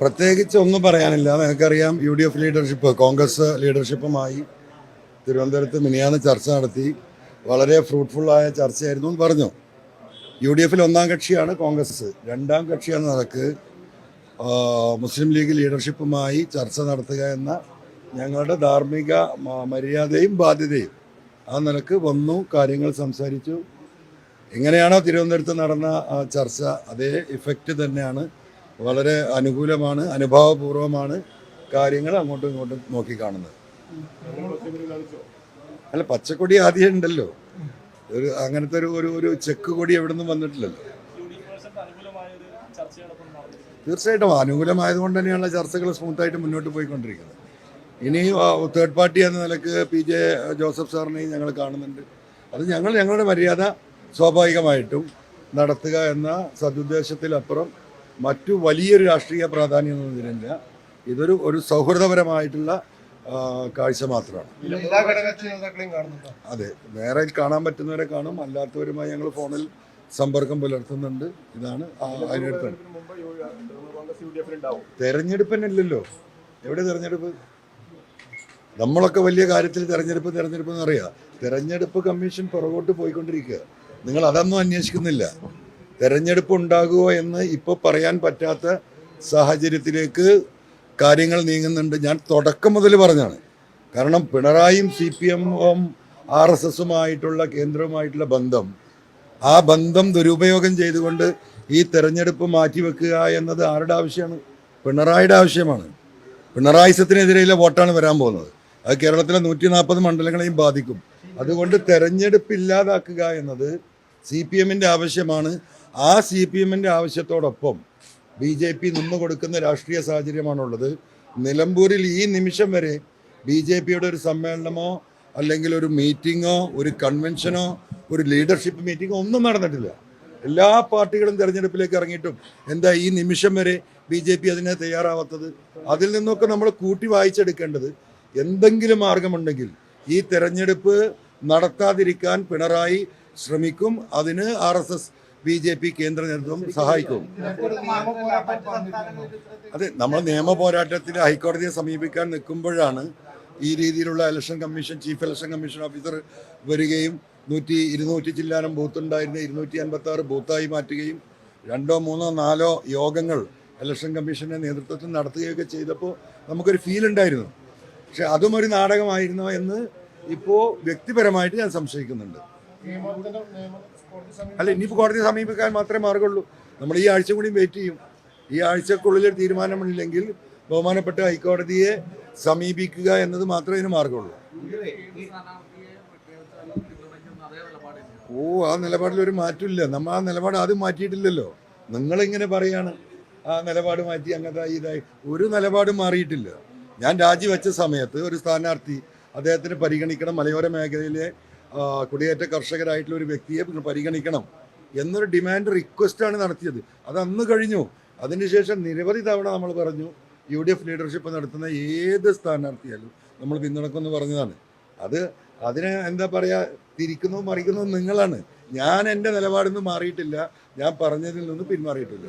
പ്രത്യേകിച്ച് ഒന്നും പറയാനില്ല. നിനക്കറിയാം U D F leadership Congress ലീഡർഷിപ്പുമായി തിരുവനന്തപുരത്ത് മിനിയാന്ന് ചർച്ച നടത്തി. വളരെ ഫ്രൂട്ട്ഫുള്ളായ ചർച്ചയായിരുന്നു എന്ന് പറഞ്ഞു. യു ഡി എഫിൽ ഒന്നാം കക്ഷിയാണ് കോൺഗ്രസ് രണ്ടാം കക്ഷി എന്ന നിലയ്ക്ക് മുസ്ലിം ലീഗ് ലീഡർഷിപ്പുമായി ചർച്ച നടത്തുക എന്ന ഞങ്ങളുടെ ധാർമ്മിക മര്യാദയും ബാധ്യതയും. ആ നിലയ്ക്ക് വന്നു കാര്യങ്ങൾ സംസാരിച്ചു. എങ്ങനെയാണോ തിരുവനന്തപുരത്ത് നടന്ന ആ ചർച്ച അതേ ഇഫക്റ്റ് തന്നെയാണ് വളരെ അനുകൂലമാണ് അനുഭാവപൂർവമാണ് കാര്യങ്ങൾ അങ്ങോട്ടും ഇങ്ങോട്ടും നോക്കിക്കാണുന്നത്. അല്ല പച്ചക്കൊടി ആദ്യം ഉണ്ടല്ലോ. ഒരു അങ്ങനത്തെ ഒരു ഒരു ഒരു ചെക്ക് കൊടി എവിടെ നിന്നും വന്നിട്ടില്ലല്ലോ. തീർച്ചയായിട്ടും അനുകൂലമായത് കൊണ്ട് തന്നെയാണ് ചർച്ചകൾ സ്മൂത്തായിട്ട് മുന്നോട്ട് പോയിക്കൊണ്ടിരിക്കുന്നത്. ഇനി തേർഡ് പാർട്ടി എന്ന നിലയ്ക്ക് പി ജെ ജോസഫ് സാറിനെയും ഞങ്ങൾ കാണുന്നുണ്ട്. അത് ഞങ്ങൾ ഞങ്ങളുടെ മര്യാദ സ്വാഭാവികമായിട്ടും നടത്തുക എന്ന സതുദ്ദേശത്തിലപ്പുറം മറ്റു വലിയൊരു രാഷ്ട്രീയ പ്രാധാന്യമൊന്നും ഇതിനില്ല ഇതൊരു ഒരു സൗഹൃദപരമായിട്ടുള്ള കാഴ്ച മാത്രമാണ്. അതെ. വേറെ കാണാൻ പറ്റുന്നവരെ കാണും. അല്ലാത്തവരുമായി ഞങ്ങൾ ഫോണിൽ സമ്പർക്കം പുലർത്തുന്നുണ്ട്. ഇതാണ് ആ അതിനടുത്ത് മുമ്പ് കോൺഗ്രസ് യു ഡി എഫിലുണ്ടാവും തെരഞ്ഞെടുപ്പ് തന്നെ ഇല്ലല്ലോ എവിടെ തെരഞ്ഞെടുപ്പ്? നമ്മളൊക്കെ വലിയ കാര്യത്തിൽ തെരഞ്ഞെടുപ്പ് തെരഞ്ഞെടുപ്പ് എന്നറിയാം. തെരഞ്ഞെടുപ്പ് കമ്മീഷൻ പുറകോട്ട് പോയിക്കൊണ്ടിരിക്കുക. നിങ്ങൾ അതൊന്നും അന്വേഷിക്കുന്നില്ല. തെരഞ്ഞെടുപ്പ് ഉണ്ടാകുമോ എന്ന് ഇപ്പോൾ പറയാൻ പറ്റാത്ത സാഹചര്യത്തിലേക്ക് കാര്യങ്ങൾ നീങ്ങുന്നുണ്ട്. ഞാൻ തുടക്കം മുതൽ പറഞ്ഞാണ്. കാരണം പിണറായിയും സി പി എമ്മും ആർ എസ് എസുമായിട്ടുള്ള കേന്ദ്രവുമായിട്ടുള്ള ബന്ധം ആ ബന്ധം ദുരുപയോഗം ചെയ്തുകൊണ്ട് ഈ തെരഞ്ഞെടുപ്പ് മാറ്റിവെക്കുക എന്നത് ആരുടെ ആവശ്യമാണ്? പിണറായിയുടെ ആവശ്യമാണ്. പിണറായിസത്തിനെതിരെയുള്ള വോട്ടാണ് വരാൻ പോകുന്നത്. അത് കേരളത്തിലെ നൂറ്റി നാൽപ്പത് മണ്ഡലങ്ങളെയും ബാധിക്കും. അതുകൊണ്ട് തെരഞ്ഞെടുപ്പ് ഇല്ലാതാക്കുക എന്നത് സി പി എമ്മിന്റെ ആവശ്യമാണ്. ആ സി പി എമ്മിന്റെ ആവശ്യത്തോടൊപ്പം ബി ജെ പി നിന്നു കൊടുക്കുന്ന രാഷ്ട്രീയ സാഹചര്യമാണുള്ളത്. നിലമ്പൂരിൽ ഈ നിമിഷം വരെ ബി ജെ പിയുടെ ഒരു സമ്മേളനമോ അല്ലെങ്കിൽ ഒരു മീറ്റിങ്ങോ ഒരു കൺവെൻഷനോ ഒരു ലീഡർഷിപ്പ് മീറ്റിങ്ങോ ഒന്നും നടന്നിട്ടില്ല. എല്ലാ പാർട്ടികളും തിരഞ്ഞെടുപ്പിലേക്ക് ഇറങ്ങിയിട്ടും എന്താ ഈ നിമിഷം വരെ ബി ജെ പി അതിനെ തയ്യാറാവാത്തത്? അതിൽ നിന്നൊക്കെ നമ്മൾ കൂട്ടി വായിച്ചെടുക്കേണ്ടത് എന്തെങ്കിലും മാർഗമുണ്ടെങ്കിൽ ഈ തെരഞ്ഞെടുപ്പ് നടത്താതിരിക്കാൻ പിണറായി ശ്രമിക്കും. അതിന് R S S B J P കേന്ദ്ര നേതൃത്വം സഹായിക്കും. അതെ നമ്മൾ നിയമ പോരാട്ടത്തിൽ ഹൈക്കോടതിയെ സമീപിക്കാൻ നിൽക്കുമ്പോഴാണ് ഈ രീതിയിലുള്ള election commission chief election commission officer വരികയും നൂറ്റി ഇരുന്നൂറ്റി ചില്ലാനം ബൂത്ത് ഉണ്ടായിരുന്ന ഇരുന്നൂറ്റി അൻപത്തി ആറ് ബൂത്തായി മാറ്റുകയും രണ്ടോ മൂന്നോ നാലോ യോഗങ്ങൾ ഇലക്ഷൻ കമ്മീഷന്റെ നേതൃത്വത്തിൽ നടത്തുകയൊക്കെ ചെയ്തപ്പോൾ നമുക്കൊരു ഫീൽ ഉണ്ടായിരുന്നു. പക്ഷെ അതും ഒരു നാടകമായിരുന്നോ എന്ന് ഇപ്പോൾ വ്യക്തിപരമായിട്ട് ഞാൻ സംശയിക്കുന്നുണ്ട്. അല്ല ഇനിയിപ്പോൾ കോടതിയെ സമീപിക്കാൻ മാത്രമേ മാർഗമുള്ളൂ. നമ്മൾ ഈ ആഴ്ച കൂടി വെയിറ്റ് ചെയ്യും. ഈ ആഴ്ചക്കുള്ളിൽ തീരുമാനമില്ലെങ്കിൽ ബഹുമാനപ്പെട്ട ഹൈക്കോടതിയെ സമീപിക്കുക എന്നത് മാത്രമേ ഇതിന് മാർഗമുള്ളൂ. ഓ ആ നിലപാടിൽ ഒരു മാറ്റമില്ല. നമ്മൾ ആ നിലപാട് ആദ്യം മാറ്റിയിട്ടില്ലല്ലോ. നിങ്ങളിങ്ങനെ പറയാണ് ആ നിലപാട് മാറ്റി അങ്ങനത്തെ ഇതായി. ഒരു നിലപാടും മാറിയിട്ടില്ല. ഞാൻ രാജിവെച്ച സമയത്ത് ഒരു സ്ഥാനാർത്ഥി അദ്ദേഹത്തിന് പരിഗണിക്കണം മലയോര മേഖലയിലെ കുടിയേറ്റ കർഷകരായിട്ടുള്ള ഒരു വ്യക്തിയെ പരിഗണിക്കണം എന്നൊരു ഡിമാൻഡ് റിക്വസ്റ്റാണ് നടത്തിയത്. അത് അന്ന് കഴിഞ്ഞു. അതിനുശേഷം നിരവധി തവണ നമ്മൾ പറഞ്ഞു യു ഡി എഫ് ലീഡർഷിപ്പ് നടത്തുന്ന ഏത് സ്ഥാനാർത്ഥിയാലും നമ്മൾ പിന്തുണക്കുമെന്ന് പറഞ്ഞതാണ്. അത് അതിനെ എന്താ പറയുക തിരിക്കുന്നതും മറിക്കുന്നതും നിങ്ങളാണ്. ഞാൻ എന്റെ നിലപാടിൽ നിന്ന് മാറിയിട്ടില്ല. ഞാൻ പറഞ്ഞതിൽ നിന്ന് പിന്മാറിയിട്ടില്ല.